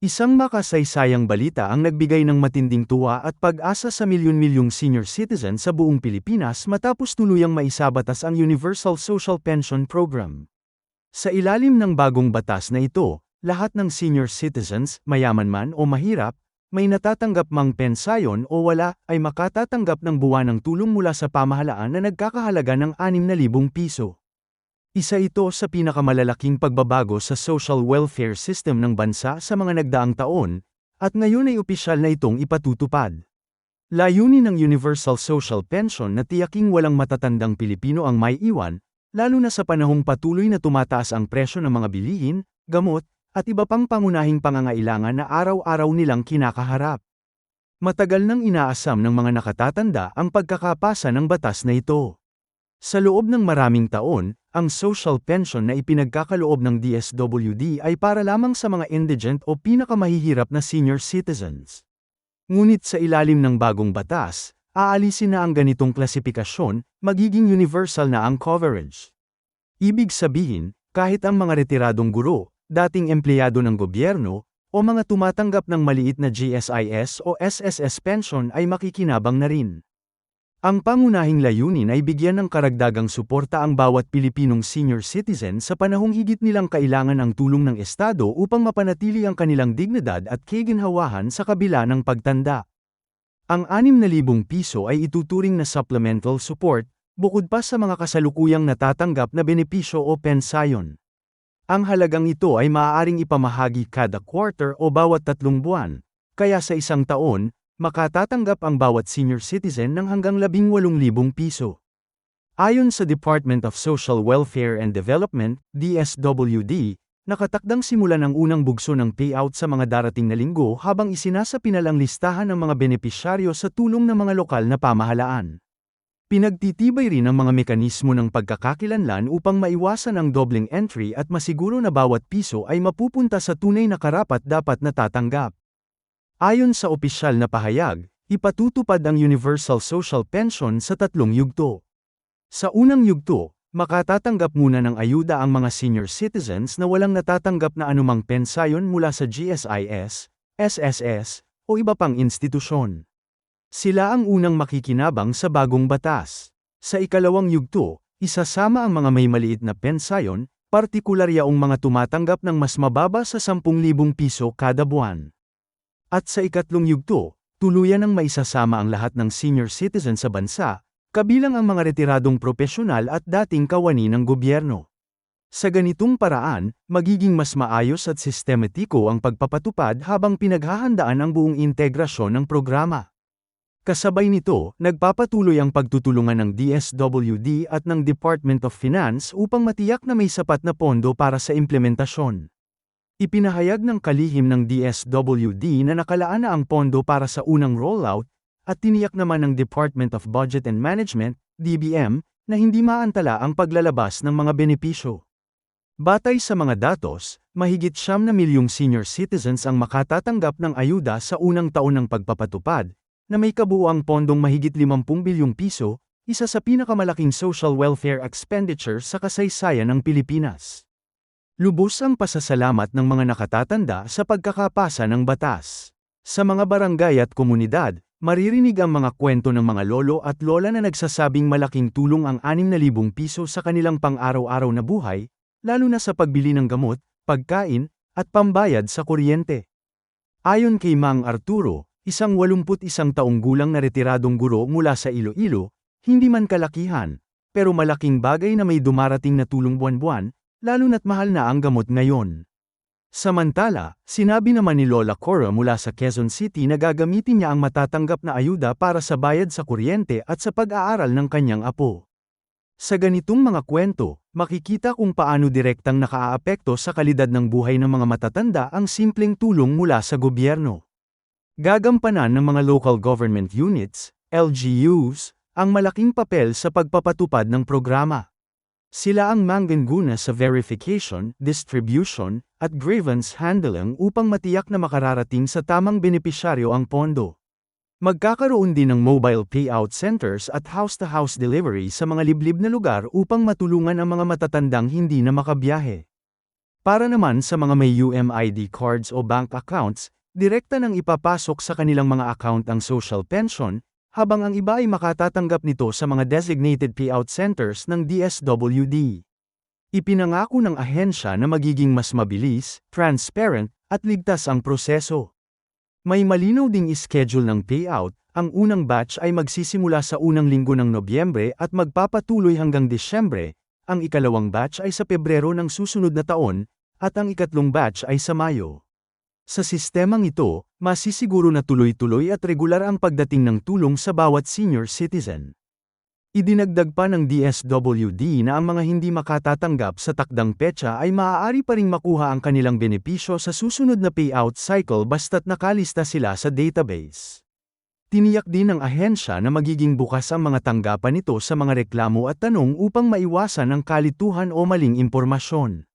Isang makasaysayang balita ang nagbigay ng matinding tuwa at pag-asa sa milyon-milyong senior citizen sa buong Pilipinas matapos tuluyang maisabatas ang Universal Social Pension Program. Sa ilalim ng bagong batas na ito, lahat ng senior citizens, mayaman man o mahirap, may natatanggap mang pensayon o wala, ay makatatanggap ng buwanang tulong mula sa pamahalaan na nagkakahalaga ng 6,000 piso. Isa ito sa pinakamalalaking pagbabago sa social welfare system ng bansa sa mga nagdaang taon, at ngayon ay opisyal na itong ipatutupad. Layunin ng Universal Social Pension na tiyaking walang matatandang Pilipino ang may iwan, lalo na sa panahong patuloy na tumataas ang presyo ng mga bilihin, gamot, at iba pang pangunahing pangangailangan na araw-araw nilang kinakaharap. Matagal nang inaasam ng mga nakatatanda ang pagkakapasa ng batas na ito. Sa loob ng maraming taon, ang social pension na ipinagkakaloob ng DSWD ay para lamang sa mga indigent o pinakamahihirap na senior citizens. Ngunit sa ilalim ng bagong batas, aalisin na ang ganitong klasifikasyon, magiging universal na ang coverage. Ibig sabihin, kahit ang mga retiradong guro, dating empleyado ng gobyerno, o mga tumatanggap ng maliit na GSIS o SSS pension ay makikinabang na rin. Ang pangunahing layunin ay bigyan ng karagdagang suporta ang bawat Pilipinong senior citizen sa panahong higit nilang kailangan ang tulong ng Estado upang mapanatili ang kanilang dignidad at kaginhawahan sa kabila ng pagtanda. Ang 6,000 piso ay ituturing na supplemental support, bukod pa sa mga kasalukuyang natatanggap na benepisyo o pensayon. Ang halagang ito ay maaaring ipamahagi kada quarter o bawat tatlong buwan, kaya sa isang taon, makatatanggap ang bawat senior citizen ng hanggang 18,000 piso. Ayon sa Department of Social Welfare and Development, DSWD, nakatakdang simulan ang unang bugso ng payout sa mga darating na linggo habang isinasapinal ang listahan ng mga benepisyaryo sa tulong ng mga lokal na pamahalaan. Pinagtitibay rin ang mga mekanismo ng pagkakakilanlan upang maiwasan ang doubling entry at masiguro na bawat piso ay mapupunta sa tunay na karapat dapat natatanggap. Ayon sa opisyal na pahayag, ipatutupad ang Universal Social Pension sa tatlong yugto. Sa unang yugto, makatatanggap muna ng ayuda ang mga senior citizens na walang natatanggap na anumang pensayon mula sa GSIS, SSS, o iba pang institusyon. Sila ang unang makikinabang sa bagong batas. Sa ikalawang yugto, isasama ang mga may maliit na pensayon, partikular yaong mga tumatanggap ng mas mababa sa 10,000 piso kada buwan. At sa ikatlong yugto, tuluyan ang maisasama ang lahat ng senior citizen sa bansa, kabilang ang mga retiradong profesional at dating kawani ng gobyerno. Sa ganitong paraan, magiging mas maayos at sistematiko ang pagpapatupad habang pinaghahandaan ang buong integrasyon ng programa. Kasabay nito, nagpapatuloy ang pagtutulungan ng DSWD at ng Department of Finance upang matiyak na may sapat na pondo para sa implementasyon. Ipinahayag ng kalihim ng DSWD na nakalaan na ang pondo para sa unang rollout, at tiniyak naman ng Department of Budget and Management, DBM, na hindi maantala ang paglalabas ng mga benepisyo. Batay sa mga datos, mahigit siyam na milyong senior citizens ang makatatanggap ng ayuda sa unang taon ng pagpapatupad, na may kabuuang pondong mahigit 50 bilyong piso, isa sa pinakamalaking social welfare expenditure sa kasaysayan ng Pilipinas. Lubos ang pasasalamat ng mga nakatatanda sa pagkakapasa ng batas. Sa mga barangay at komunidad, maririnig ang mga kwento ng mga lolo at lola na nagsasabing malaking tulong ang 6,000 piso sa kanilang pang-araw-araw na buhay, lalo na sa pagbili ng gamot, pagkain, at pambayad sa kuryente. Ayon kay Mang Arturo, isang 81 taong gulang na retiradong guro mula sa Iloilo, hindi man kalakihan, pero malaking bagay na may dumarating na tulong buwan-buwan, lalo na't mahal na ang gamot ngayon. Samantala, sinabi naman ni Lola Cora mula sa Quezon City na gagamitin niya ang matatanggap na ayuda para sa bayad sa kuryente at sa pag-aaral ng kanyang apo. Sa ganitong mga kwento, makikita kung paano direktang nakaaapekto sa kalidad ng buhay ng mga matatanda ang simpleng tulong mula sa gobyerno. Gagampanan ng mga local government units, LGUs, ang malaking papel sa pagpapatupad ng programa. Sila ang mangganguna sa verification, distribution, at grievance handling upang matiyak na makararating sa tamang benepisyaryo ang pondo. Magkakaroon din ng mobile payout centers at house-to-house delivery sa mga liblib na lugar upang matulungan ang mga matatandang hindi na makabiyahe. Para naman sa mga may UMID cards o bank accounts, direkta nang ipapasok sa kanilang mga account ang social pension, habang ang iba ay makatatanggap nito sa mga designated payout centers ng DSWD. Ipinangako ng ahensya na magiging mas mabilis, transparent, at ligtas ang proseso. May malinaw ding schedule ng payout, ang unang batch ay magsisimula sa unang linggo ng Nobyembre at magpapatuloy hanggang Disyembre, ang ikalawang batch ay sa Pebrero ng susunod na taon, at ang ikatlong batch ay sa Mayo. Sa sistemang ito, masisiguro na tuloy-tuloy at regular ang pagdating ng tulong sa bawat senior citizen. Idinagdag pa ng DSWD na ang mga hindi makatatanggap sa takdang petsa ay maaari pa ring makuha ang kanilang benepisyo sa susunod na payout cycle basta't nakalista sila sa database. Tiniyak din ng ahensya na magiging bukas ang mga tanggapan nito sa mga reklamo at tanong upang maiwasan ang kalituhan o maling impormasyon.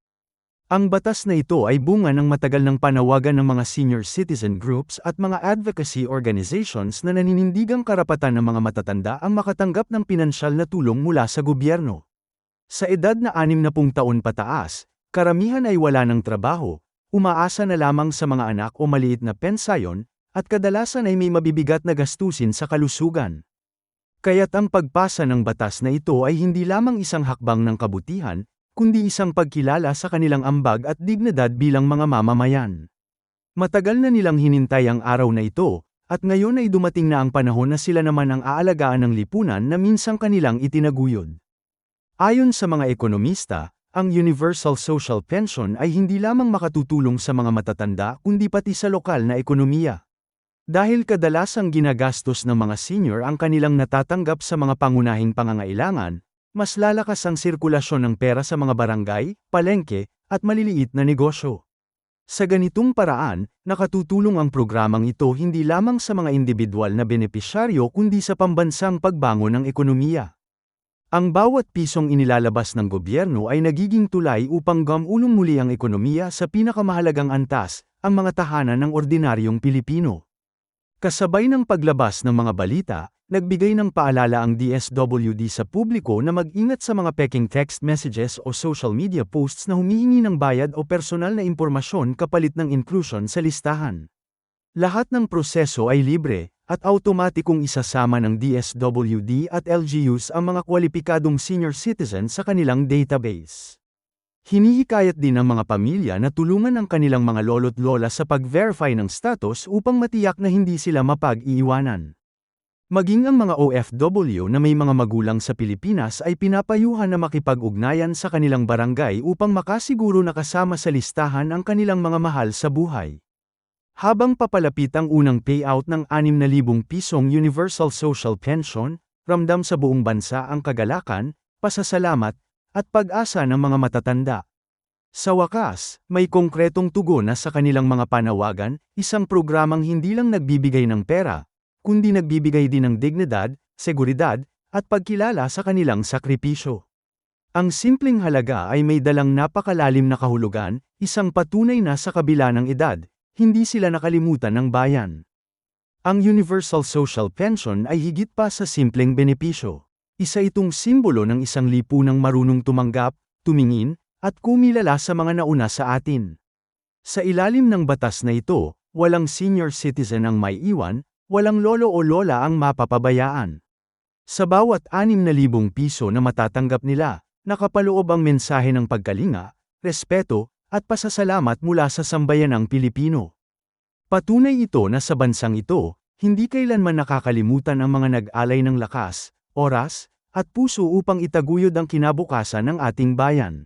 Ang batas na ito ay bunga ng matagal ng panawagan ng mga senior citizen groups at mga advocacy organizations na naninindigang karapatan ng mga matatanda ang makatanggap ng pinansyal na tulong mula sa gobyerno. Sa edad na 60 taon pataas, karamihan ay wala ng trabaho, umaasa na lamang sa mga anak o maliit na pensayon, at kadalasan ay may mabibigat na gastusin sa kalusugan. Kaya't ang pagpasa ng batas na ito ay hindi lamang isang hakbang ng kabutihan, kundi isang pagkilala sa kanilang ambag at dignidad bilang mga mamamayan. Matagal na nilang hinintay ang araw na ito, at ngayon ay dumating na ang panahon na sila naman ang aalagaan ng lipunan na minsang kanilang itinaguyod. Ayon sa mga ekonomista, ang Universal Social Pension ay hindi lamang makatutulong sa mga matatanda kundi pati sa lokal na ekonomiya. Dahil kadalasang ginagastos ng mga senior ang kanilang natatanggap sa mga pangunahing pangangailangan, mas lalakas ang sirkulasyon ng pera sa mga barangay, palengke, at maliliit na negosyo. Sa ganitong paraan, nakatutulong ang programang ito hindi lamang sa mga individual na benepisyaryo kundi sa pambansang pagbangon ng ekonomiya. Ang bawat pisong inilalabas ng gobyerno ay nagiging tulay upang gamulong muli ang ekonomiya sa pinakamahalagang antas, ang mga tahanan ng ordinaryong Pilipino. Kasabay ng paglabas ng mga balita, Nagbigay ng paalala ang DSWD sa publiko na mag-ingat sa mga peking text messages o social media posts na humihingi ng bayad o personal na impormasyon kapalit ng inclusion sa listahan. Lahat ng proseso ay libre, at automatikong isasama ng DSWD at LGUs ang mga kwalipikadong senior citizen sa kanilang database. Hinihikayat din ng mga pamilya na tulungan ang kanilang mga lolo't lola sa pag-verify ng status upang matiyak na hindi sila mapag-iiwanan. Maging ang mga OFW na may mga magulang sa Pilipinas ay pinapayuhan na makipag-ugnayan sa kanilang barangay upang makasiguro na kasama sa listahan ang kanilang mga mahal sa buhay. Habang papalapit ang unang payout ng 6,000 pisong Universal Social Pension, ramdam sa buong bansa ang kagalakan, pasasalamat, at pag-asa ng mga matatanda. Sa wakas, may konkretong tugon na sa kanilang mga panawagan, isang programang hindi lang nagbibigay ng pera, kundi nagbibigay din ng dignidad, seguridad, at pagkilala sa kanilang sakripisyo. Ang simpleng halaga ay may dalang napakalalim na kahulugan, isang patunay na sa kabila ng edad, hindi sila nakalimutan ng bayan. Ang Universal Social Pension ay higit pa sa simpleng benepisyo. Isa itong simbolo ng isang lipunang marunong tumanggap, tumingin, at kumilala sa mga nauna sa atin. Sa ilalim ng batas na ito, walang senior citizen ang may iwan, Walang lolo o lola ang mapapabayaan. Sa bawat 6,000 piso na matatanggap nila, nakapaloob ang mensahe ng pagkalinga, respeto, at pasasalamat mula sa sambayanang Pilipino. Patunay ito na sa bansang ito, hindi kailanman nakakalimutan ang mga nag-alay ng lakas, oras, at puso upang itaguyod ang kinabukasan ng ating bayan.